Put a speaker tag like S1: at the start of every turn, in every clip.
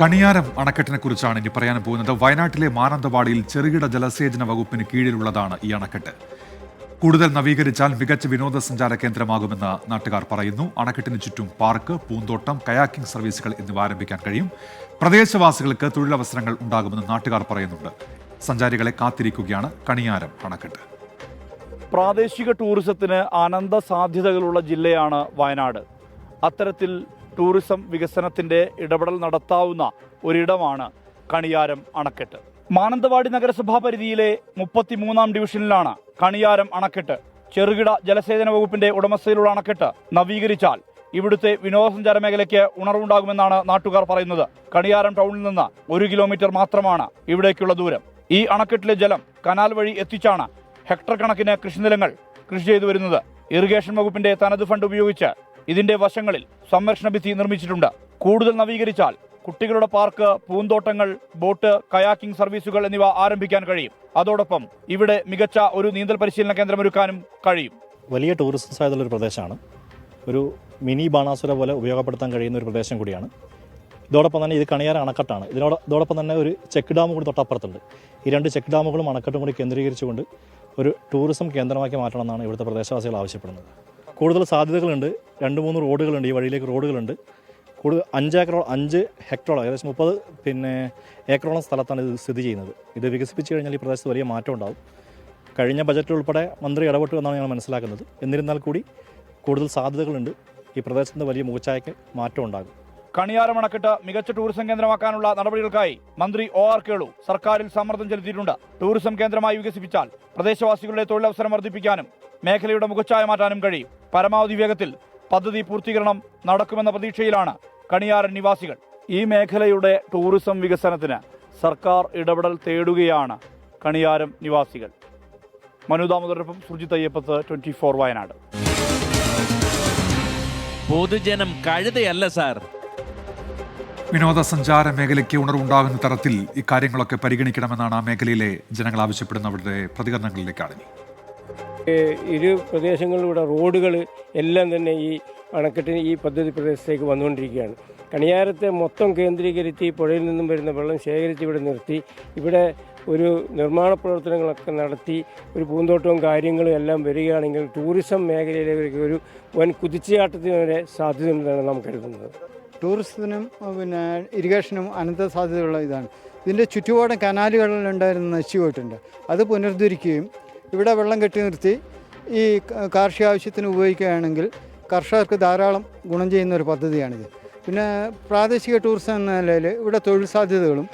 S1: കണിയാരം അണക്കെട്ടിനെ കുറിച്ചാണ് ഇനി പറയാൻ പോകുന്നത്. വയനാട്ടിലെ മാനന്തവാടിയിൽ ചെറുകിട ജലസേചന വകുപ്പിന് കീഴിലുള്ളതാണ് ഈ അണക്കെട്ട്. കൂടുതൽ നവീകരിച്ചാൽ മികച്ച വിനോദസഞ്ചാര കേന്ദ്രമാകുമെന്ന് നാട്ടുകാർ പറയുന്നു. അണക്കെട്ടിന് ചുറ്റും പാർക്ക് പൂന്തോട്ടം കയാക്കിംഗ് സർവീസുകൾ എന്നിവ ആരംഭിക്കാൻ കഴിയും. പ്രദേശവാസികൾക്ക് തൊഴിലവസരങ്ങൾ ഉണ്ടാകുമെന്ന് നാട്ടുകാർ പറയുന്നുണ്ട്. സഞ്ചാരികളെ കാത്തിരിക്കുകയാണ് കണിയാരം അണക്കെട്ട്.
S2: പ്രാദേശിക ടൂറിസത്തിന് അനന്ത സാധ്യതകളുള്ള ജില്ലയാണ് വയനാട്. അത്തരത്തിൽ ടൂറിസം വികസനത്തിന്റെ ഇടപെടൽ നടത്താവുന്ന ഒരിടമാണ് കണിയാരം അണക്കെട്ട്. മാനന്തവാടി നഗരസഭാ പരിധിയിലെ മുപ്പത്തിമൂന്നാം ഡിവിഷനിലാണ് കണിയാരം അണക്കെട്ട്. ചെറുകിട ജലസേചന വകുപ്പിന്റെ ഉടമസ്ഥയിലുള്ള അണക്കെട്ട് നവീകരിച്ചാൽ ഇവിടുത്തെ വിനോദസഞ്ചാര മേഖലയ്ക്ക് ഉണർവുണ്ടാകുമെന്നാണ് നാട്ടുകാർ പറയുന്നത്. കണിയാരം ടൗണിൽ നിന്ന് ഒരു കിലോമീറ്റർ മാത്രമാണ് ഇവിടേക്കുള്ള ദൂരം. ഈ അണക്കെട്ടിലെ ജലം കനാൽ വഴി എത്തിച്ചാണ് ഹെക്ടർ കണക്കിന് കൃഷിനിലങ്ങൾ കൃഷി ചെയ്തു വരുന്നത്. ഇറിഗേഷൻ വകുപ്പിന്റെ തനത് ഫണ്ട് ഉപയോഗിച്ച് ഇതിന്റെ വശങ്ങളിൽ സംരക്ഷണ ഭിത്തി നിർമ്മിച്ചിട്ടുണ്ട്. കൂടുതൽ നവീകരിച്ചാൽ കുട്ടികളുടെ പാർക്ക് പൂന്തോട്ടങ്ങൾ ബോട്ട് കയാക്കിംഗ് സർവീസുകൾ എന്നിവ ആരംഭിക്കാൻ കഴിയും. അതോടൊപ്പം ഇവിടെ മികച്ച ഒരു നീന്തൽ പരിശീലന കേന്ദ്രമൊരുക്കാനും കഴിയും.
S3: വലിയ ടൂറിസം സാധ്യതയുള്ള ഒരു പ്രദേശമാണ്. ഒരു മിനി ബാണാസുര പോലെ ഉപയോഗപ്പെടുത്താൻ കഴിയുന്ന ഒരു പ്രദേശം കൂടിയാണ്. ഇതോടൊപ്പം തന്നെ ഇത് കണിയാർ അണക്കെട്ടാണ്. ഇതിനോട് ഇതോടൊപ്പം തന്നെ ഒരു ചെക്ക് ഡാം കൂടി തൊട്ടപ്പുറത്തുണ്ട്. ഈ രണ്ട് ചെക്ക് ഡാമുകളും അണക്കെട്ടും കൂടി കേന്ദ്രീകരിച്ചുകൊണ്ട് ഒരു ടൂറിസം കേന്ദ്രമാക്കി മാറ്റണമെന്നാണ് ഇവിടുത്തെ പ്രദേശവാസികൾ ആവശ്യപ്പെടുന്നത്. കൂടുതൽ സാധ്യതകളുണ്ട്. രണ്ട് മൂന്ന് റോഡുകളുണ്ട്. ഈ വഴിയിലേക്ക് റോഡുകളുണ്ട്. കൂടുതൽ അഞ്ച് ഏക്കറോ അഞ്ച് ഹെക്ടറോളം ഏകദേശം മുപ്പത് പിന്നെ ഏക്കറോളം സ്ഥലത്താണ് ഇത് സ്ഥിതി ചെയ്യുന്നത്. ഇത് വികസിപ്പിച്ച് കഴിഞ്ഞാൽ ഈ പ്രദേശത്ത് വലിയ മാറ്റം ഉണ്ടാകും കഴിഞ്ഞ ബജറ്റ് ഉൾപ്പെടെ മന്ത്രി ഇടപെട്ടു എന്നാണ് ഞങ്ങൾ മനസ്സിലാക്കുന്നത്. എന്നിരുന്നാൽ കൂടി കൂടുതൽ സാധ്യതകളുണ്ട്. ഈ പ്രദേശത്തിന്റെ വലിയ മുഖച്ഛായക്ക് മാറ്റം ഉണ്ടാകും.
S2: കണിയാരം അണക്കെട്ട് മികച്ച ടൂറിസം കേന്ദ്രമാക്കാനുള്ള നടപടികൾക്കായി മന്ത്രി ഒ ആർ കേളു സർക്കാരിൽ സമ്മർദ്ദം ചെലുത്തിയിട്ടുണ്ട്. ടൂറിസം കേന്ദ്രമായി വികസിപ്പിച്ചാൽ പ്രദേശവാസികളുടെ തൊഴിലവസരം വർദ്ധിപ്പിക്കാനും മേഖലയുടെ മുഖച്ഛായ മാറ്റാനും കഴിയും. പരമാവധി വേഗത്തിൽ പദ്ധതി പൂർത്തീകരണം നടക്കുമെന്ന പ്രതീക്ഷയിലാണ് കണിയാരൻ നിവാസികൾ. ഈ മേഖലയുടെ ടൂറിസം വികസനത്തിന് സർക്കാർ ഇടപെടൽ തേടുകയാണ് കണിയാരം നിവാസികൾ. Manu Sujith Ayyappath twenty four Wayanad.
S4: പൊതുജനം കഴുതയല്ല സാർ.
S1: വിനോദസഞ്ചാര മേഖലയ്ക്ക് ഉണർവുണ്ടാകുന്ന തരത്തിൽ ഇക്കാര്യങ്ങളൊക്കെ പരിഗണിക്കണമെന്നാണ് ആ മേഖലയിലെ ജനങ്ങൾ ആവശ്യപ്പെടുന്നവരുടെ പ്രതികരണങ്ങളിലേക്കാണ്.
S5: ഇരു പ്രദേശങ്ങളിലൂടെ റോഡുകൾ എല്ലാം തന്നെ ഈ അണക്കെട്ടിന് ഈ പദ്ധതി പ്രദേശത്തേക്ക് വന്നുകൊണ്ടിരിക്കുകയാണ്. കണിയാരത്തെ മൊത്തം കേന്ദ്രീകരിച്ച് ഈ പുഴയിൽ നിന്നും വരുന്ന വെള്ളം ശേഖരിച്ച് ഇവിടെ നിർത്തി ഇവിടെ ഒരു നിർമ്മാണ പ്രവർത്തനങ്ങളൊക്കെ നടത്തി ഒരു പൂന്തോട്ടവും കാര്യങ്ങളും എല്ലാം വരികയാണെങ്കിൽ ടൂറിസം മേഖലയിലേക്ക് ഒരു വൻ കുതിച്ചുചാട്ടത്തിന് വരെ സാധ്യതയുണ്ടെന്നാണ് നാം കരുതുന്നത്.
S6: ടൂറിസത്തിനും പിന്നെ ഇറിഗേഷനും അനന്ത സാധ്യതയുള്ള ഇതാണ്. ഇതിന്റെ ചുറ്റുപാടും കനാലുകളിലുണ്ടായിരുന്ന നശിച്ചു പോയിട്ടുണ്ട്. അത് പുനരുദ്ധരിക്കുകയും ഇവിടെ വെള്ളം കെട്ടി നിർത്തി ഈ കാർഷിക ആവശ്യത്തിന് ഉപയോഗിക്കുകയാണെങ്കിൽ കർഷകർക്ക് ധാരാളം ഗുണം ചെയ്യുന്ന ഒരു പദ്ധതിയാണിത്. പിന്നെ പ്രാദേശിക ടൂറിസം എന്ന നിലയിൽ ഇവിടെ തൊഴിൽ സാധ്യതകളും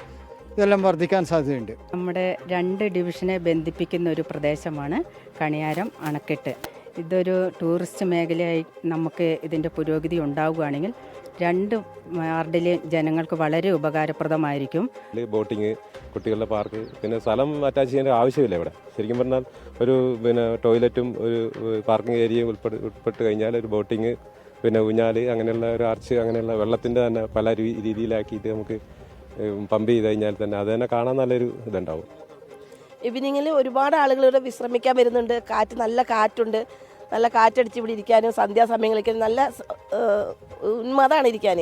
S6: ഇതെല്ലാം വർദ്ധിക്കാൻ സാധ്യതയുണ്ട്.
S7: നമ്മുടെ രണ്ട് ഡിവിഷനെ ബന്ധിപ്പിക്കുന്ന ഒരു പ്രദേശമാണ് കണിയാരം അണക്കെട്ട്. ഇതൊരു ടൂറിസ്റ്റ് മേഖലയായി നമുക്ക് ഇതിന്റെ പുരോഗതി ഉണ്ടാവുകയാണെങ്കിൽ രണ്ട് വാർഡിലെ ജനങ്ങൾക്ക് വളരെ ഉപകാരപ്രദമായിരിക്കും.
S8: ബോട്ടിങ് കുട്ടികളുടെ പാർക്ക് പിന്നെ സ്ഥലം അറ്റാച്ച് ചെയ്യേണ്ട ആവശ്യമില്ല ഇവിടെ. ശരിക്കും പറഞ്ഞാൽ ഒരു പിന്നെ ടോയ്ലറ്റും ഒരു പാർക്കിംഗ് ഏരിയയും ഉൾപ്പെട്ട് ഉൾപ്പെട്ട് കഴിഞ്ഞാൽ ഒരു ബോട്ടിങ് പിന്നെ ഊഞ്ഞാൽ അങ്ങനെയുള്ള ഒരു ആർച്ച് അങ്ങനെയുള്ള വെള്ളത്തിന്റെ തന്നെ പല രീ- രീതിയിലാക്കിയിട്ട് നമുക്ക് പമ്പ് ചെയ്ത് കഴിഞ്ഞാൽ തന്നെ അത് തന്നെ കാണാൻ നല്ലൊരു ഇതുണ്ടാവും.
S9: ഈവനിങ്ങിൽ ഒരുപാട് ആളുകൾ ഇവിടെ വിശ്രമിക്കാൻ വരുന്നുണ്ട്. കാറ്റ് നല്ല കാറ്റുണ്ട്. നല്ല കാറ്റടിച്ച് ഇവിടെ ഇരിക്കാനും സന്ധ്യാസമയങ്ങളിലേക്ക് നല്ല ഉന്മാദമാണ് ഇരിക്കാൻ